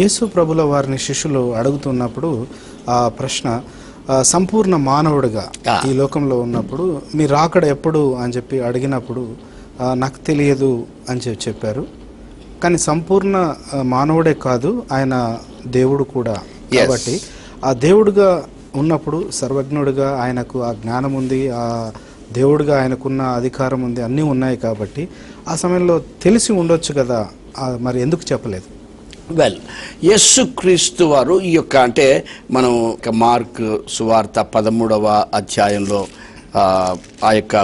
యేసు ప్రభుల వారిని శిష్యులు అడుగుతున్నప్పుడు ఆ ప్రశ్న సంపూర్ణ మానవుడిగా. ఈ లోకంలో ఉన్నప్పుడు మీ రాకడ ఎప్పుడు అని చెప్పి అడిగినప్పుడు నాకు తెలియదు అని చెప్పి చెప్పారు కానీ సంపూర్ణ మానవుడే కాదు ఆయన దేవుడు కూడా. కాబట్టి ఆ దేవుడుగా ఉన్నప్పుడు సర్వజ్ఞుడిగా ఆయనకు ఆ జ్ఞానం ఉంది ఆ దేవుడిగా ఆయనకున్న అధికారం ఉంది అన్నీ ఉన్నాయి కాబట్టి ఆ సమయంలో తెలిసి ఉండొచ్చు కదా మరి ఎందుకు చెప్పలేదు వెల్ యస్సు క్రీస్తు వారు ఈ యొక్క అంటే మనం ఒక మార్క్ సువార్త పదమూడవ అధ్యాయంలో ఆ, యొక్క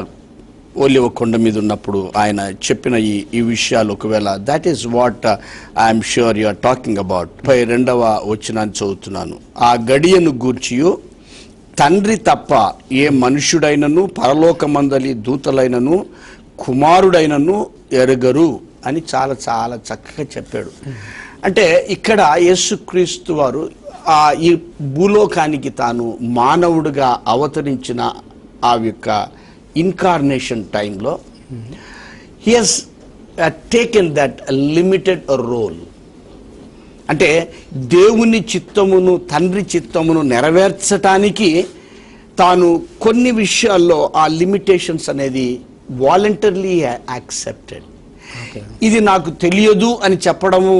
ఒలివ కొండ మీద ఉన్నప్పుడు ఆయన చెప్పిన ఈ ఈ విషయాలు ఒకవేళ that is what I'm sure you are talking about ముప్పై రెండవ వచ్చినాన్ని చదువుతున్నాను. ఆ గడియను గూర్చియు తండ్రి తప్ప ఏ మనుష్యుడైనను పరలోకమందలి దూతలైనను కుమారుడైనను ఎరగరు అని చాలా చాలా చక్కగా చెప్పాడు. అంటే ఇక్కడ యేసుక్రీస్తు వారు ఆ ఈ భూలోకానికి తాను మానవుడిగా అవతరించిన ఆ యొక్క ఇన్కార్నేషన్ టైంలో he has taken that limited role అంటే దేవుని చిత్తమును తండ్రి చిత్తమును నెరవేర్చటానికి తాను కొన్ని విషయాల్లో ఆ లిమిటేషన్స్ అనేది వాలంటర్లీ యాక్సెప్టెడ్ ఇది నాకు తెలియదు అని చెప్పడము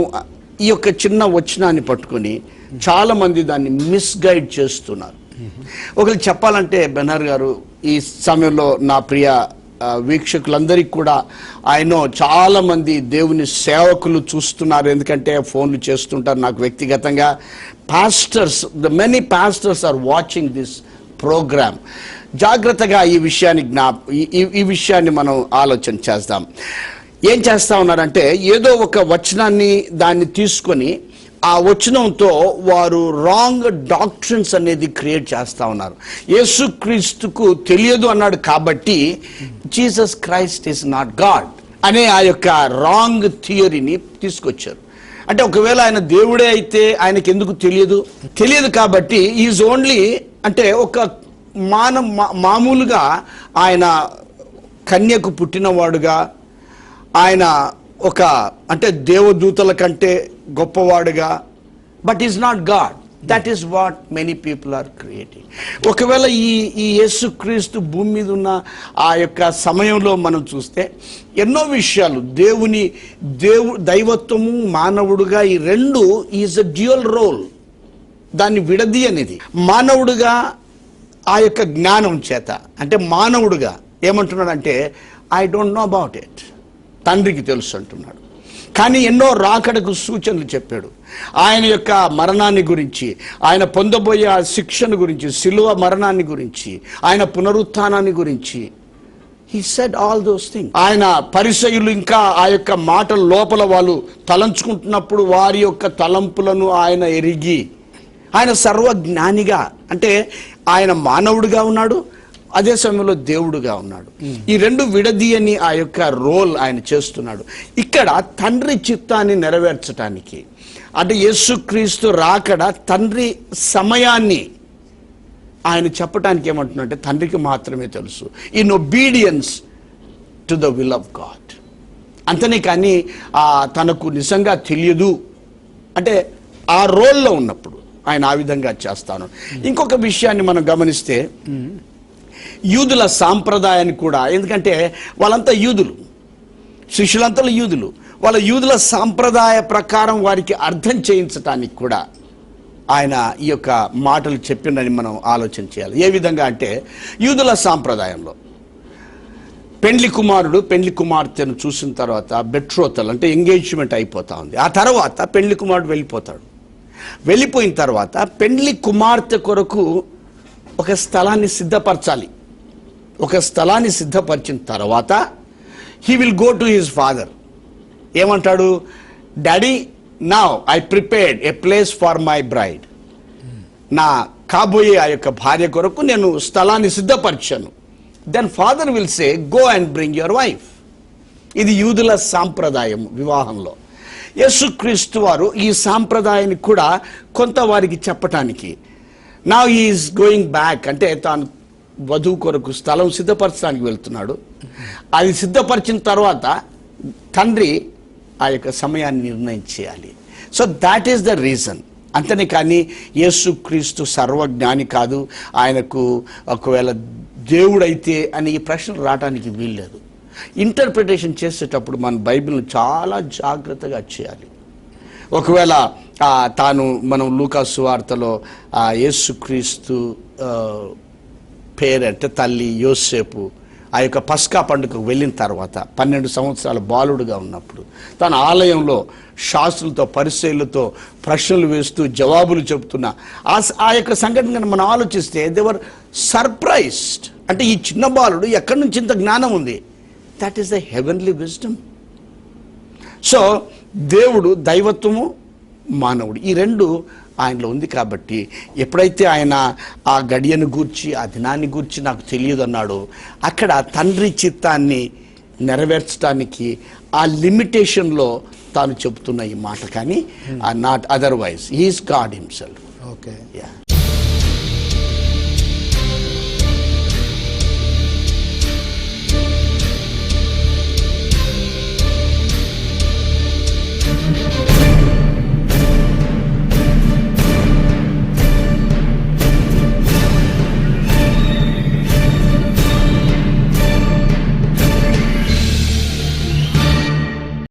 ఈ యొక్క చిన్న వచనాన్ని పట్టుకొని చాలామంది దాన్ని మిస్గైడ్ చేస్తున్నారు. ఒకరు చెప్పాలంటే బెనర్ గారు ఈ సమయంలో నా ప్రియ వీక్షకులందరికీ కూడా ఆయన చాలామంది దేవుని సేవకులు చూస్తున్నారు. ఎందుకంటే ఫోన్లు చేస్తుంటారు నాకు వ్యక్తిగతంగా. Pastors the many pastors are watching this program జాగ్రత్తగా ఈ విషయాన్ని జ్ఞా ఈ- ఈ విషయాన్ని మనం ఆలోచన చేద్దాం. ఏం చేస్తా ఉన్నారంటే ఏదో ఒక వచనాన్ని దాన్ని తీసుకొని ఆ వచనంతో వారు రాంగ్ డాక్ట్రిన్స్ అనేది క్రియేట్ చేస్తా ఉన్నారు. యేసుక్రీస్తుకు తెలియదు అన్నాడు కాబట్టి Jesus Christ is not God అనే ఆ యొక్క రాంగ్ థియరీని తీసుకొచ్చారు. అంటే ఒకవేళ ఆయన దేవుడే అయితే ఆయనకి ఎందుకు తెలియదు? తెలియదు కాబట్టి ఈజ్ ఓన్లీ అంటే ఒక మాన మా- మామూలుగా ఆయన కన్యకు పుట్టినవాడుగా ఆయన ఒక అంటే దేవదూతల కంటే గొప్పవాడుగా but is not God that is what many people are creating ఒకవేళ ఈ ఈ యేసుక్రీస్తు భూమి మీద ఉన్న ఆ యొక్క సమయంలో మనం చూస్తే ఎన్నో విషయాలు. దేవుని దేవు దైవత్వము మానవుడుగా ఈ రెండు ఈజ్ అ డ్యూయల్ రోల్ దాన్ని విడది అనేది. మానవుడుగా ఆ యొక్క జ్ఞానం చేత అంటే మానవుడుగా ఏమంటున్నాడంటే I don't know about it తండ్రికి తెలుసు అంటున్నాడు. కానీ ఎన్నో రాకడకు సూచనలు చెప్పాడు. ఆయన యొక్క మరణాన్ని గురించి ఆయన పొందబోయే ఆ శిక్షను గురించి శిలువ మరణాన్ని గురించి ఆయన పునరుత్థానాన్ని గురించి he said all those thing ఆయన పరిసయులు ఇంకా ఆ యొక్క మాటల లోపల వాళ్ళు తలంచుకుంటున్నప్పుడు వారి యొక్క తలంపులను ఆయన ఎరిగి ఆయన సర్వజ్ఞానిగా అంటే ఆయన మానవుడిగా ఉన్నాడు అదే సమయంలో దేవుడుగా ఉన్నాడు. ఈ రెండు విడదీయని ఆ యొక్క రోల్ ఆయన చేస్తున్నాడు. ఇక్కడ తండ్రి చిత్తాన్ని నెరవేర్చడానికి అంటే యేసుక్రీస్తు రాకడ తండ్రి సమయాన్ని ఆయన చెప్పడానికి ఏమంటున్నాడంటే తండ్రికి మాత్రమే తెలుసు. In obedience to the will of God అంతనే కానీ తనకు నిజంగా తెలియదు. అంటే ఆ రోల్లో ఉన్నప్పుడు ఆయన ఆ విధంగా చేస్తాను. ఇంకొక విషయాన్ని మనం గమనిస్తే యూదుల సాంప్రదాయాన్ని కూడా. ఎందుకంటే వాళ్ళంతా యూదులు. శిష్యులంతా యూదులు. వాళ్ళ యూదుల సాంప్రదాయ ప్రకారం వారికి అర్థం చేయించటానికి కూడా ఆయన ఈ యొక్క మాటలు చెప్పిందని మనం ఆలోచన చేయాలి. ఏ విధంగా అంటే యూదుల సాంప్రదాయంలో పెండ్లి కుమారుడు పెండ్లి కుమార్తెను చూసిన తర్వాత బెట్రోతలు అంటే ఎంగేజ్మెంట్ అయిపోతా ఉంది. ఆ తర్వాత పెండ్లి కుమారుడు వెళ్ళిపోతాడు. వెళ్ళిపోయిన తర్వాత పెండ్లి కుమార్తె కొరకు ఒక స్థలాన్ని సిద్ధపరచాలి. ఒక స్థలాన్ని సిద్ధపరిచిన తర్వాత he will go to his father ఏమంటాడు? డాడీ నా I prepared a place for my bride నా కాబోయే ఆ యొక్క భార్య కొరకు నేను స్థలాన్ని సిద్ధపరిచాను. Then father will say go and bring your wife ఇది యూదుల సాంప్రదాయం వివాహంలో. యేసుక్రీస్తు వారు ఈ సాంప్రదాయాన్ని కూడా కొంత వారికి చెప్పటానికి నా ఈజ్ గోయింగ్ బ్యాక్ అంటే తాను వధువు కొరకు స్థలం సిద్ధపరచడానికి వెళ్తున్నాడు. అది సిద్ధపరిచిన తర్వాత తండ్రి ఆ యొక్క సమయాన్ని నిర్ణయం చేయాలి. So that is the reason అంతనే కానీ యేసుక్రీస్తు సర్వజ్ఞాని కాదు. ఆయనకు ఒకవేళ దేవుడైతే అని ఈ ప్రశ్నలు రావడానికి వీల్లేదు. ఇంటర్ప్రిటేషన్ చేసేటప్పుడు మన బైబిల్ని చాలా జాగ్రత్తగా చేయాలి. ఒకవేళ తాను మనం లూకాసు వార్తలో యేసుక్రీస్తు పేరంటే తల్లి యోసేపు. ఆ యొక్క పస్కా పండుగకు వెళ్ళిన తర్వాత పన్నెండు సంవత్సరాల బాలుడుగా ఉన్నప్పుడు తన ఆలయంలో శాస్త్రులతో పరిశైలతో ప్రశ్నలు వేస్తూ జవాబులు చెబుతున్న ఆ ఆ యొక్క సంఘటన కనుక మనం ఆలోచిస్తే దేవర్ సర్ప్రైజ్డ్ అంటే ఈ చిన్న బాలుడు ఎక్కడి నుంచి ఇంత జ్ఞానం ఉంది? That is the heavenly wisdom so దేవుడు దైవత్వము మానవుడు. ఈ రెండు ఆయనలో ఉంది కాబట్టి ఎప్పుడైతే ఆయన ఆ గడియను గూర్చి ఆ దినాన్ని గూర్చి నాకు తెలియదు అన్నాడో అక్కడ తండ్రి చిత్తాన్ని నెరవేర్చడానికి ఆ లిమిటేషన్లో తాను చెబుతున్న ఈ మాట. కానీ not otherwise he's God himself. Okay. Yeah